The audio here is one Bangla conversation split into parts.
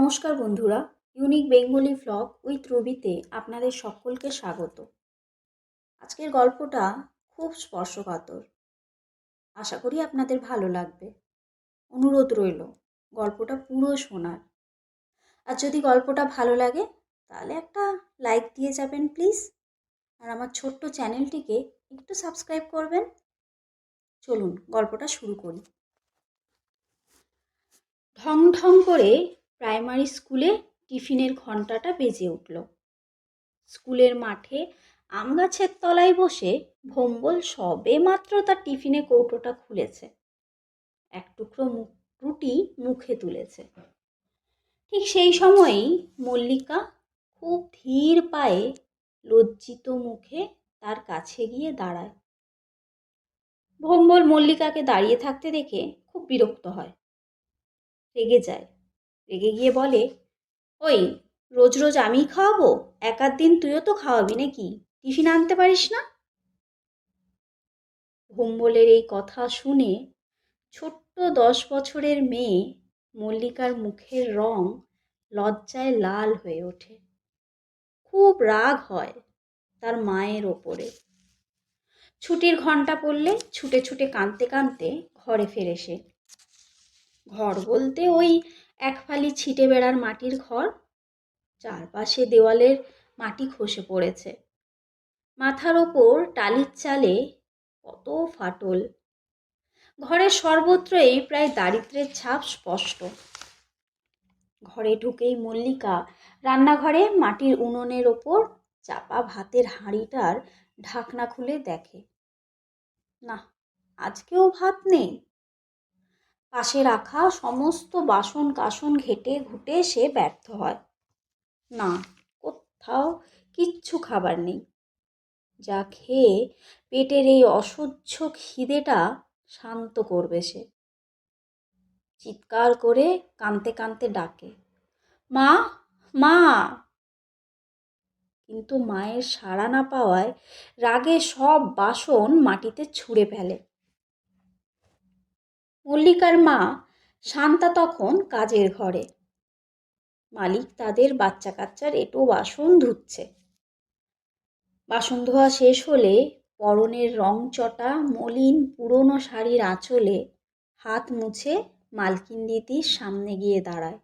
নমস্কার বন্ধুরা ইউনিক বেঙ্গলি ভ্লগ উইথ রবিতে আপনাদের সকলকে স্বাগত। আজকের গল্পটা খুব স্পর্শকাতর। আশা করি আপনাদের ভালো লাগবে। অনুরোধ রইল, গল্পটা পুরো শোনার। আর যদি গল্পটা ভালো লাগে, তাহলে একটা লাইক দিয়ে যাবেন প্লিজ আর আমার ছোট্ট চ্যানেলটিকে একটু সাবস্ক্রাইব করবেন। চলুন, গল্পটা শুরু করি। ঢং ঢং করে প্রাইমারি স্কুলে টিফিনের ঘন্টাটা বেজে উঠল। স্কুলের মাঠে আম গাছের তলায় বসে ভোম্বল সবে মাত্র তার টিফিনে কৌটোটা খুলেছে। এক টুকরো রুটি মুখে তুলেছে। ঠিক সেই সময়েই মল্লিকা খুব ধীর পায়ে লজ্জিত মুখে তার কাছে গিয়ে দাঁড়ায়। ভোম্বল মল্লিকাকে দাঁড়িয়ে থাকতে দেখে খুব বিরক্ত হয়। রেগে যায়। রেগে গিয়ে বলে, ওই, রোজ রোজ আমি খাওয়াবো? এক আধ দিন তুইও তো খাওয়াবি নাকি? টিফিন আনতে পারিস না? ভোম্বলের এই কথা শুনে ছোট্ট দশ বছরের মেয়ে মল্লিকার মুখের রং লজ্জায় লাল হয়ে ওঠে। খুব রাগ হয় তার মায়ের ওপরে। ছুটির ঘণ্টা পড়লে ছুটে ছুটে কাঁদতে কাঁদতে ঘরে ফেরে সে। ঘর বলতে ওই এক ফালি ছিটে বেড়ার মাটির ঘর, চারপাশে দেওয়ালের মাটি খসে পড়েছে। মাথার ওপর টালির চালে কত ফাটল। ঘরের সর্বত্রই প্রায় দারিদ্রের ছাপ স্পষ্ট। ঘরে ঢুকেই মল্লিকা রান্নাঘরে মাটির উনুনের ওপর চাপা ভাতের হাঁড়িটার ঢাকনা খুলে দেখে। না আজকেও ভাত নেই? পাশে রাখা সমস্ত বাসন কাসন ঘেটে ঘুটে সে ব্যর্থ হয়। না, কোথাও কিচ্ছু খাবার নেই। যা খেয়ে পেটের এই অসহ্য খিদেটা শান্ত করবে সে। চিৎকার করে কাঁদতে কাঁদতে ডাকে, মা মা! কিন্তু মায়ের সাড়া না পাওয়ায় রাগে সব বাসন মাটিতে ছুঁড়ে ফেলে। মল্লিকার মা শান্তা তখন কাজের ঘরে। মালিক তাদের বাচ্চা কাচ্চার এটো বাসন ধুচ্ছে। বাসন ধোয়া শেষ হলে পরনের রং চটা, মলিন পুরনো শাড়ির আঁচলে হাত মুছে মালকিন দিদির সামনে গিয়ে দাঁড়ায়।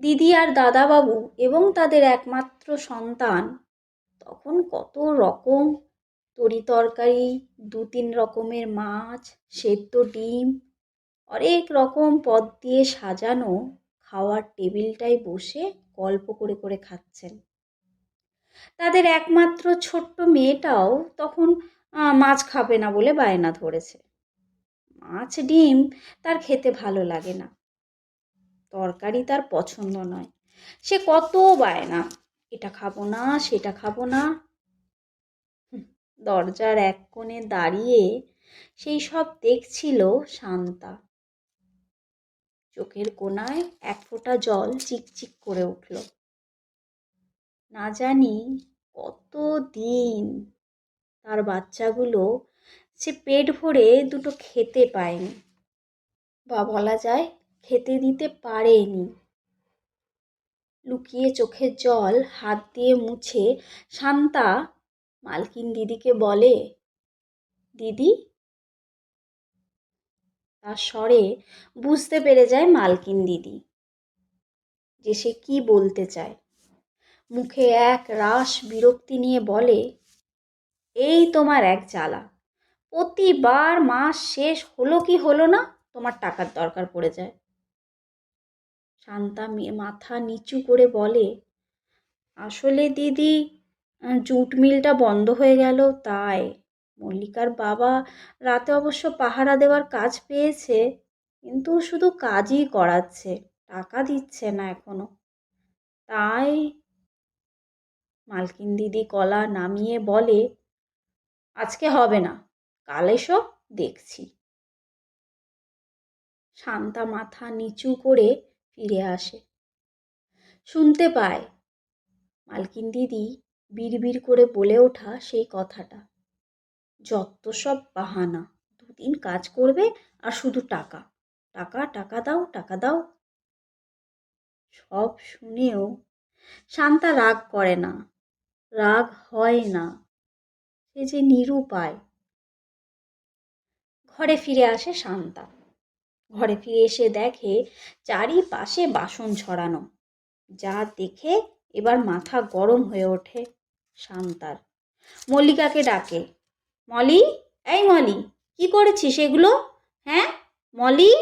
দিদি আর দাদাবাবু এবং তাদের একমাত্র সন্তান তখন কত রকম তরি তরকারি দু তিন রকমের মাছ, সেদ্ধ ডিম, অনেক রকম পদ দিয়ে সাজানো খাওয়ার টেবিলটায় বসে গল্প করে করে খাচ্ছেন। তাদের একমাত্র ছোট্ট মেয়েটাও তখন মাছ খাবে না বলে বায়না ধরেছে। মাছ, ডিম তার খেতে ভালো লাগে না। তরকারি তার পছন্দ নয়। সে কত বায়না, এটা খাব না, সেটা খাব না দরজার এক কোণে দাঁড়িয়ে সেই সব দেখছিল শান্তা। চোখের কোনায় এক ফোঁটা জল চিকচিক করে উঠল। না জানি কত দিন তার বাচ্চাগুলো সে পেট ভরে দুটো খেতে পায়নি বা বলা যায় খেতে দিতে পারেনি। লুকিয়ে চোখের জল হাত দিয়ে মুছে শান্তা মালকিন দিদিকে বলে, দিদি? তার স্বরে বুঝতে পেরে যায় মালকিন দিদি যে সে কি বলতে চায়। মুখে এক রাস বিরক্তি নিয়ে বলে, এই তোমার এক জ্বালা। প্রতিবার মাস শেষ হলো কি হলো না তোমার টাকার দরকার পড়ে যায়। শান্তা মাথা নিচু করে বলে, আসলে দিদি জুট মিলটা বন্ধ হয়ে গেল। তাই মল্লিকার বাবা রাতে অবশ্য পাহারা দেওয়ার কাজ পেয়েছে, কিন্তু শুধু কাজই করাচ্ছে, টাকা দিচ্ছে না এখনও। তাই মালকিন দিদি কলা নামিয়ে বলে, আজকে হবে না, কাল এসো, দেখছি। শান্তা মাথা নিচু করে ফিরে আসে। শুনতে পায় মালকিন দিদি বিড়বিড় করে বলে ওঠা সেই কথাটা। যত সব বাহানা। দুদিন কাজ করবে আর শুধু টাকা। টাকা টাকা দাও টাকা দাও। সব শুনেও শান্তা রাগ করে না। রাগ হয় না। সে যে নিরুপায়। ঘরে ফিরে আসে শান্তা। ঘরে ফিরে এসে দেখে চারিপাশে বাসন ছড়ানো। যা দেখে এবার মাথা গরম হয়ে ওঠে। শান্তার। মল্লিকাকে ডাকে, মলি, এই মলি, কি করেছিস এগুলো? হ্যাঁ মলি?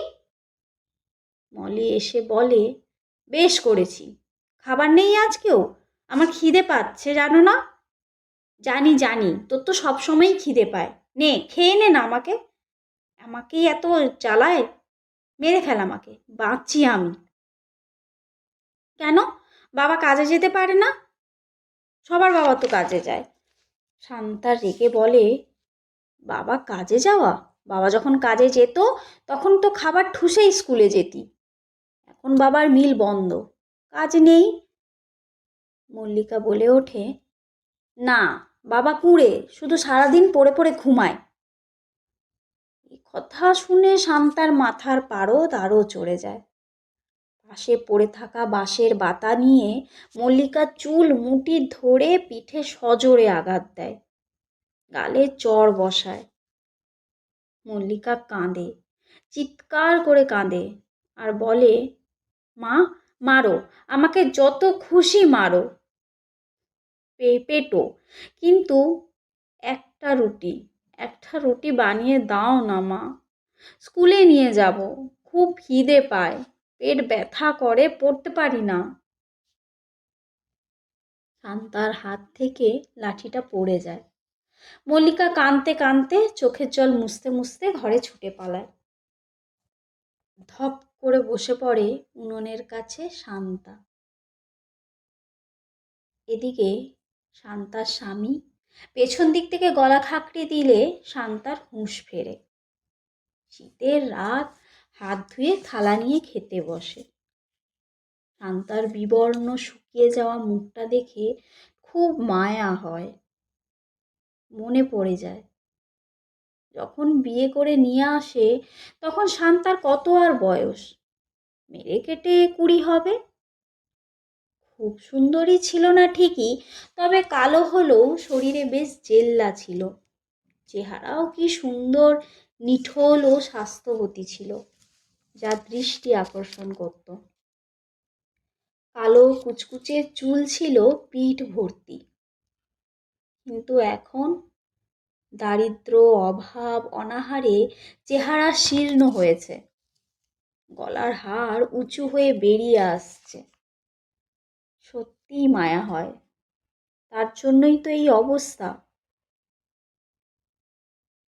মলি এসে বলে, বেশ করেছি। খাবার নেই আজকেও। আমার খিদে পাচ্ছে, জানো না? জানি জানি। তোর তো সবসময়ই খিদে পায়। নে, খেয়ে নে না আমাকে। আমাকেই এত জ্বালায়, মেরে ফেল আমাকে। বাঁচছি আমি। কেন? বাবা কাজে যেতে পারে না? সবার বাবা তো কাজে যায়। শান্তা রেগে বলে, বাবা কাজে যাওয়া? বাবা যখন কাজে যেত, তখন তো খাবার ঠুসেই স্কুলে যেতি। এখন বাবার মিল বন্ধ। কাজ নেই? মল্লিকা বলে ওঠে, না, বাবা কুঁড়ে শুধু সারাদিন পড়ে পড়ে ঘুমায়। কথা শুনে শান্তার মাথার পারদ আরও চড়ে যায়। পাশে পড়ে থাকা বাঁশের বাতা নিয়ে মল্লিকা চুল মুটি ধরে পিঠে সজোরে আঘাত দেয়। গালে চড় বসায়। মল্লিকা কাঁদে, চিৎকার করে কাঁদে আর বলে, মা, মারো, আমাকে যত খুশি মারো। পেটো কিন্তু একটা রুটি একটা রুটি বানিয়ে দাও না মা। স্কুলে নিয়ে যাব, খুব খিদে পায়। পেট ব্যথা করে, পড়তে পারি না। শান্তার হাত থেকে লাঠিটা পড়ে যায়। মল্লিকা কাঁদতে কাঁদতে চোখের জল মুছতে মুছতে ঘরে ছুটে পালায়। ধপ করে বসে পড়ে উনুনের কাছে শান্তা। এদিকে শান্তার স্বামী পেছন দিক থেকে গলা খাকড়ে দিলে শান্তার হুঁশ ফেরে। শীতের রাত হাত ধুয়ে থালা নিয়ে খেতে বসে। শান্তার বিবর্ণ শুকিয়ে যাওয়া মুখটা দেখে খুব মায়া হয়। মনে পড়ে যায়। যখন বিয়ে করে নিয়ে আসে, তখন শান্তার কত আর বয়স? মেরে কেটে কুড়ি হবে? খুব সুন্দরী ছিল না ঠিকই, তবে কালো হলেও শরীরে বেশ জেল্লা ছিল। চেহারাও কি সুন্দর, নিঠোল ও স্বাস্থ্যবতী ছিল। যা দৃষ্টি আকর্ষণ করত। কালো কুচকুচে চুল ছিল পিঠ ভর্তি। কিন্তু এখন দারিদ্র, অভাব, অনাহারে চেহারা শীর্ণ হয়েছে। গলার হাড় উঁচু হয়ে বেরিয়ে আসছে। সত্যিই মায়া হয়। তার জন্যই তো এই অবস্থা।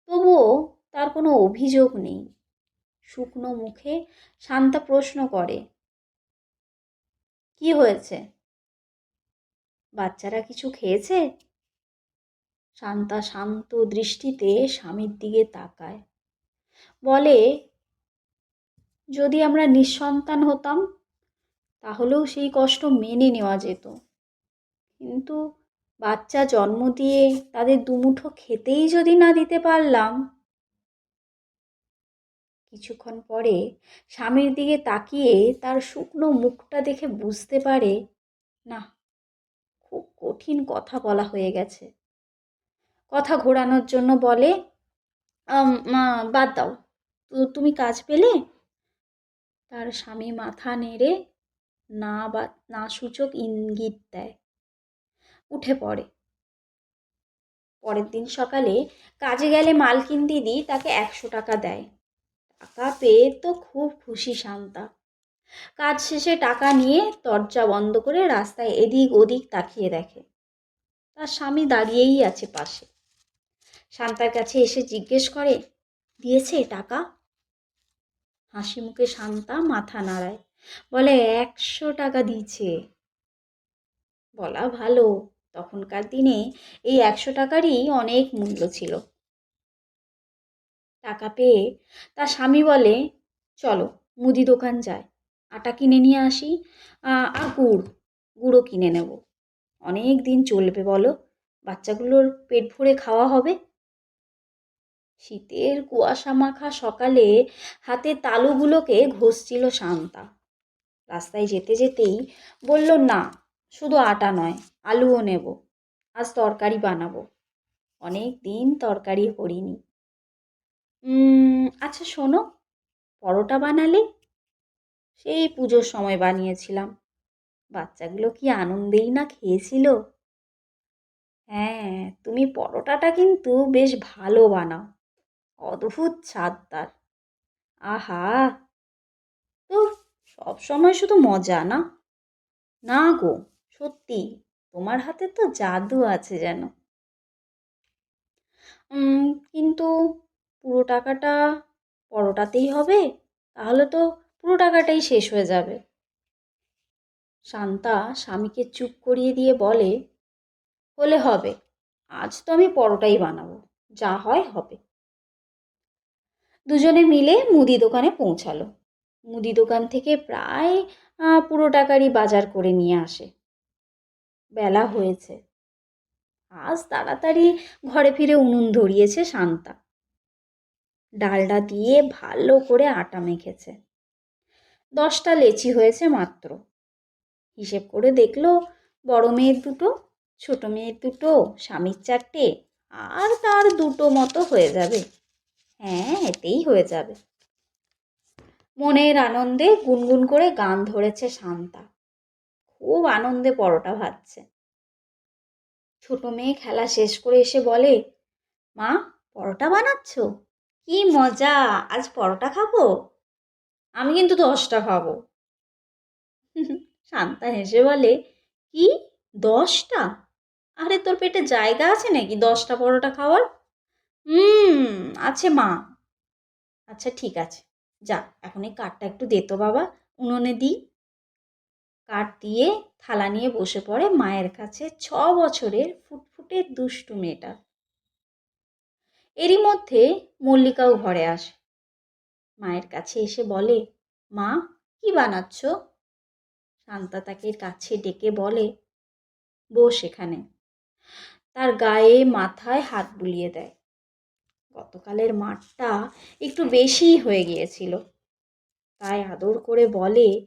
তবুও তার কোনো অভিযোগ নেই। শুকনো মুখে শান্তা প্রশ্ন করে, কি হয়েছে? বাচ্চারা কিছু খেয়েছে? শান্তা শান্ত দৃষ্টিতে স্বামীর দিকে তাকায়। বলে, যদি আমরা নিঃসন্তান হতাম, তাহলেও সেই কষ্ট মেনে নেওয়া যেত। কিন্তু বাচ্চা জন্ম দিয়ে তাদের দুমুঠো খেতেই যদি না দিতে পারলাম কিছুক্ষণ পরে স্বামীর দিকে তাকিয়ে তার শুকনো মুখটা দেখে বুঝতে পারে, না, খুব কঠিন কথা বলা হয়ে গেছে। কথা ঘোরানোর জন্য বলে বাদ দাও। তুমি কাজ পেলে? তার স্বামী মাথা নেড়ে না বা, না সূচক ইঙ্গিত দেয়। উঠে পড়ে। পরের দিন সকালে কাজে গেলে মালকিন দিদি তাকে একশো টাকা দেয়। টাকা পেয়ে তো খুব খুশি শান্তা। কাজ শেষে টাকা নিয়ে দরজা বন্ধ করে রাস্তায় এদিক ওদিক তাকিয়ে দেখে। তার স্বামী দাঁড়িয়েই আছে পাশে। শান্তার কাছে এসে জিজ্ঞেস করে, দিয়েছে টাকা? হাসি মুখে শান্তা মাথা নাড়ায়, বলে, একশো টাকা দিয়েছে। বলা ভালো, তখনকার দিনে এই একশো টাকারই অনেক মূল্য ছিল। টাকা পেয়ে তার স্বামী বলে, চলো, মুদি দোকান যায় আটা কিনে নিয়ে আসি আর গুড় গুঁড়ো কিনে নেব। অনেক দিন চলবে বলো, বাচ্চাগুলোর পেট ভরে খাওয়া হবে? শীতের কুয়াশা মাখা সকালে হাতে তালুগুলোকে ঘষছিল শান্তা। রাস্তায় যেতে যেতেই বলল, না, শুধু আটা নয়, আলুও নেব। আজ তরকারি বানাবো। অনেক দিন তরকারি করিনি আচ্ছা শোনো, পরোটা বানালে? সেই পুজোর সময় বানিয়েছিলাম। বাচ্চাগুলো কি আনন্দেই না খেয়েছিল? হ্যাঁ তুমি পরোটাটা কিন্তু বেশ ভালো বানাও। অদ্ভুত স্বাদ তার। আহা! তো সব সময় শুধু মজা না? না গো, সত্যি, তোমার হাতে তো জাদু আছে যেন। কিন্তু পুরো টাকাটা পরোটাতেই হবে, তাহলে তো পুরো টাকাটাই শেষ হয়ে যাবে। শান্তা স্বামীকে চুপ করিয়ে দিয়ে বলে, হলে হবে, আজ তো আমি পরোটাই বানাবো, যা হয় হবে। দুজনে মিলে মুদি দোকানে পৌঁছালো। মুদি দোকান থেকে প্রায় পুরো টাকারই বাজার করে নিয়ে আসে। বেলা হয়েছে। আজ তাড়াতাড়ি ঘরে ফিরে উনুন ধরিয়েছে শান্তা। ডালডা দিয়ে ভালো করে আটা মেখেছে। দশটা লেচি হয়েছে মাত্র। হিসেব করে দেখল বড় মেয়ের দুটো, ছোট মেয়ের দুটো, স্বামীর চারটে আর তার দুটো মতো হয়ে যাবে। হ্যাঁ এতেই হয়ে যাবে। মনের আনন্দে গুনগুন করে গান ধরেছে শান্তা। খুব আনন্দে পরোটা ভাজছে। ছোট মেয়ে খেলা শেষ করে এসে বলে, মা, পরোটা বানাচ্ছ? কি মজা! আজ পরোটা খাব? আমি কিন্তু দশটা খাব। শান্তা হেসে বলে, কি? দশটা? আরে তোর পেটে জায়গা আছে নাকি দশটা পরোটা খাওয়ার? হুম, আছে মা। আচ্ছা ঠিক আছে। যা, এখন এই কাঠটা একটু দে তো বাবা, উনুনে দিই কাঠ দিয়ে থালা নিয়ে বসে পড়ে মায়ের কাছে ছ বছরের ফুটফুটে দুষ্টু মেয়েটা। এরই মধ্যে মল্লিকাও ঘরে আসে। মায়ের কাছে এসে বলে, মা, কি বানাচ্ছ? শান্তা তাকে কাছে ডেকে বলে, বস এখানে। তার গায়ে, মাথায় হাত বুলিয়ে দেয়। গতকালের মাঠটা একটু বেশিই হয়ে গিয়েছিল। তাই আদর করে বলে,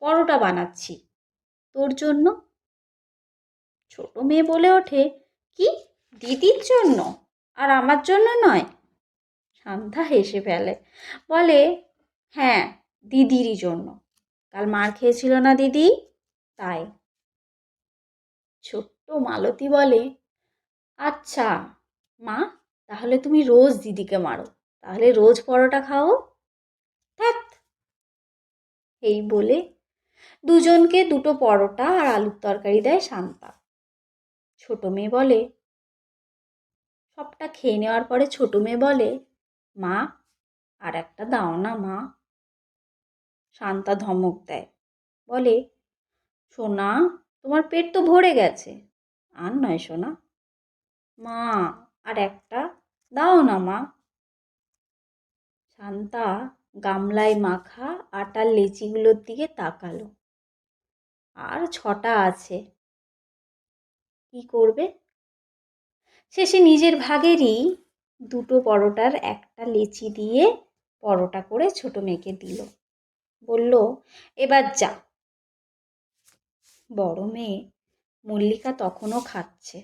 পরোটা বানাচ্ছি। তোর জন্য? ছোট মেয়ে বলে ওঠে, কি? দিদির জন্য? আর আমার জন্য নয়। শান্তা হেসে ফেলে। বলে হ্যাঁ দিদিরই জন্য। কাল মার খেয়েছিল না দিদি? তাই। ছোট্ট মালতী বলে আচ্ছা মা, তাহলে তুমি রোজ দিদিকে মারো। তাহলে রোজ পরোটা খাও? ধ্যাত এই বলে দুজনকে দুটো পরোটা আর আলুর তরকারি দেয় শান্তা। ছোট মেয়ে বলে সবটা খেয়ে নেওয়ার পরে ছোট মেয়ে বলে, মা, আর একটা দাও না মা। শান্তা ধমক দেয়, বলে, সোনা, তোমার পেট তো ভরে গেছে। আর নয় সোনা, মা, আর একটা দাও না মা। শান্তা গামলায় মাখা আটার লেচিগুলোর দিকে তাকালো, আর ছটা আছে। কি করবে? শেষে নিজের ভাগেরই দুটো পরোটার একটা লেচি দিয়ে পরোটা করে ছোট মেয়েকে দিল। বলল, এবার যা। বড় মেয়ে মল্লিকা তখনও খাচ্ছে।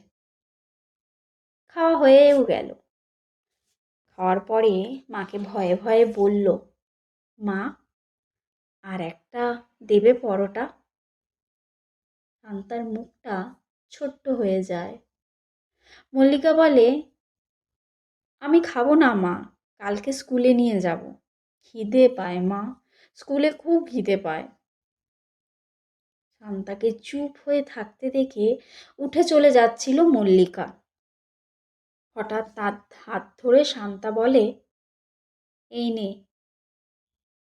খাওয়া হয়েও গেল। খাওয়ার পরে মাকে ভয়ে ভয়ে বলল, মা, আর একটা দেবে পরোটা? শান্তার মুখটা ছোট্ট হয়ে যায়। মল্লিকা বলে, আমি খাব না, মা। কালকে স্কুলে নিয়ে যাব। খিদে পায়, মা। স্কুলে খুব খিদে পায়। শান্তাকে চুপ হয়ে থাকতে দেখে উঠে চলে যাচ্ছিল মল্লিকা। হঠাৎ তার হাত ধরে শান্তা বলে, এই নে।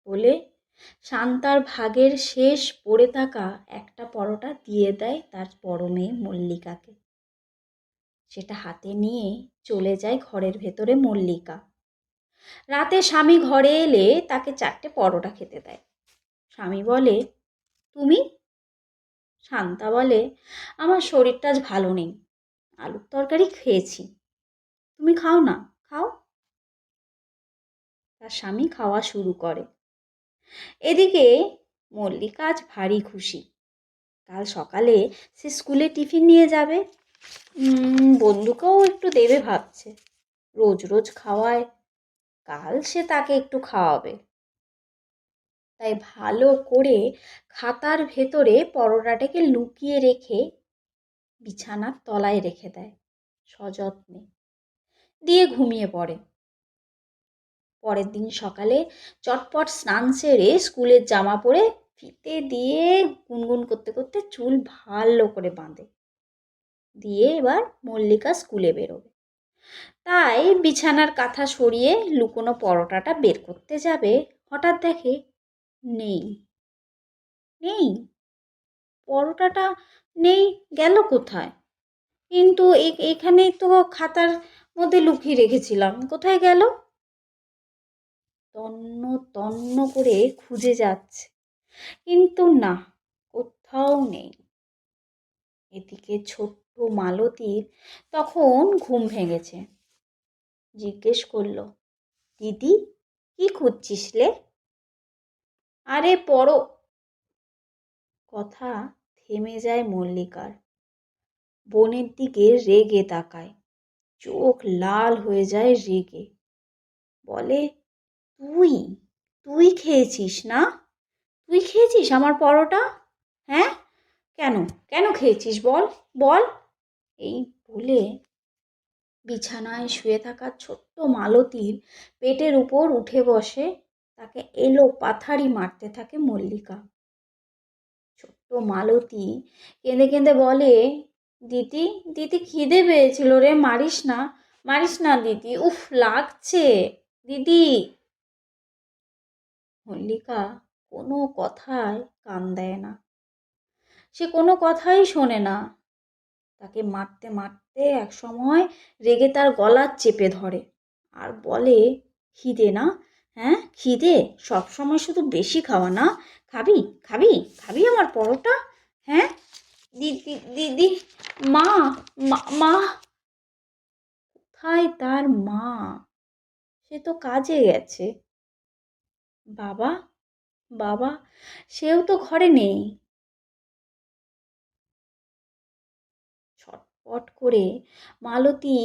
বলে শান্তার ভাগের শেষ পড়ে থাকা একটা পরোটা দিয়ে দেয় তার বড় মেয়ে মল্লিকাকে। সেটা হাতে নিয়ে চলে যায় ঘরের ভেতরে মল্লিকা। রাতে স্বামী ঘরে এলে তাকে চারটে পরোটা খেতে দেয়। স্বামী বলে, তুমি? শান্তা বলে, আমার শরীরটা আজ ভালো নেই। আলুর তরকারি খেয়েছি। তুমি খাও না, খাও? তার স্বামী খাওয়া শুরু করে। এদিকে মল্লিকা আজ ভারী খুশি। কাল সকালে সে স্কুলে টিফিন নিয়ে যাবে। বন্ধুকেও একটু দেবে ভাবছে। রোজ রোজ খাওয়ায়, কাল সে তাকে একটু খাওয়াবে। তাই ভালো করে খাতার ভেতরে পরোটাটাকে লুকিয়ে রেখে বিছানার তলায় রেখে দেয়, সযত্নে। দিয়ে ঘুমিয়ে পড়ে। পরের দিন সকালে চটপট স্নান সেরে স্কুলের জামা পরে ফিতে দিয়ে গুনগুন করতে করতে চুল ভালো করে বাঁধে। দিয়ে এবার মল্লিকা স্কুলে বেরোবে। তাই বিছানার কাঁথা সরিয়ে লুকোনো পরোটাটা বের করতে যাবে। হঠাৎ দেখে নেই। নেই? পরোটাটা নেই, গেল কোথায়? কিন্তু এখানেই তো খাতার মধ্যে লুকিয়ে রেখেছিলাম। কোথায় গেল? তন্ন তন্ন করে খুঁজে যাচ্ছে। কিন্তু না, কোথাও নেই। এদিকে ছোট্ট মালতীর তখন ঘুম ভেঙেছে। জিজ্ঞেস করল, দিদি, কি খুঁজছিস লে? আরে, পড়ো। কথা থেমে যায় মল্লিকার। বোনের দিকে রেগে তাকায়। চোখ লাল হয়ে যায় রেগে। বলে, তুই তুই খেয়েছিস না? তুই খেয়েছিস আমার পরোটা? হ্যাঁ? কেন? কেন খেয়েছিস বল বল। এই বলে বিছানায় শুয়ে থাকা ছোট্ট মালতীর পেটের উপর উঠে বসে, তাকে এলো পাথারি মারতে থাকে মল্লিকা। ছোট্ট মালতী কেঁদে কেঁদে বলে দিদি দিদি খিদে পেয়েছিল রে, মারিস না মারিস না দিদি উফ, লাগছে, দিদি। মল্লিকা কোনো কথায় কান দেয় না। সে কোনো কথাই শোনে না। তাকে মারতে মারতে এক সময় রেগে তার গলা চেপে ধরে। আর বলে, খিদে না? হ্যাঁ খিদে? সব সময় শুধু বেশি খাওয়া না? খাবি? খাবি? খাবি আমার পরোটা? হ্যাঁ দিদি দিদি মা, মা- মা। কোথায় তার মা? সে তো কাজে গেছে। বাবা বাবা, সেও তো ঘরে নেই। ছটপট করে মালতী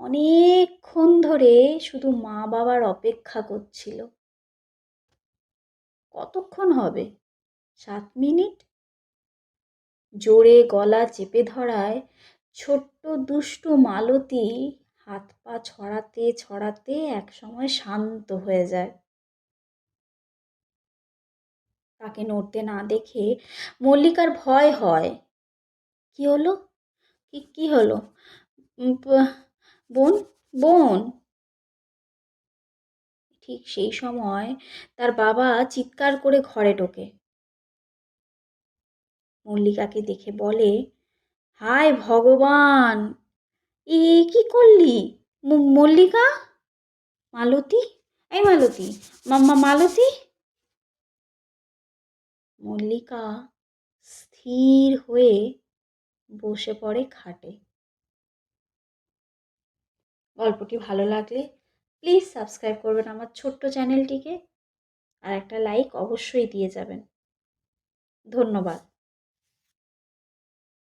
অনেকক্ষণ ধরে শুধু মা বাবার অপেক্ষা করছিল। কতক্ষণ হবে? সাত মিনিট? জোরে গলা চেপে ধরায় ছোট্ট দুষ্টু মালতী হাত পা ছড়াতে ছড়াতে একসময় শান্ত হয়ে যায়। তাকে নড়তে না দেখে মল্লিকার ভয় হয়। কি হলো? কি কি হলো? বোন বোন। ঠিক সেই সময় তার বাবা চিৎকার করে ঘরে ঢোকে। মল্লিকাকে দেখে বলে, হায় ভগবান! এ কি করলি? মল্লিকা? মালতী? এই মালতী মাম্মা মালতী? মল্লিকা স্থির হয়ে বসে পড়ে খাটে। গল্পটি ভালো লাগলে প্লিজ সাবস্ক্রাইব করবেন আমার ছোট্ট চ্যানেলটিকে আর একটা লাইক অবশ্যই দিয়ে যাবেন। ধন্যবাদ।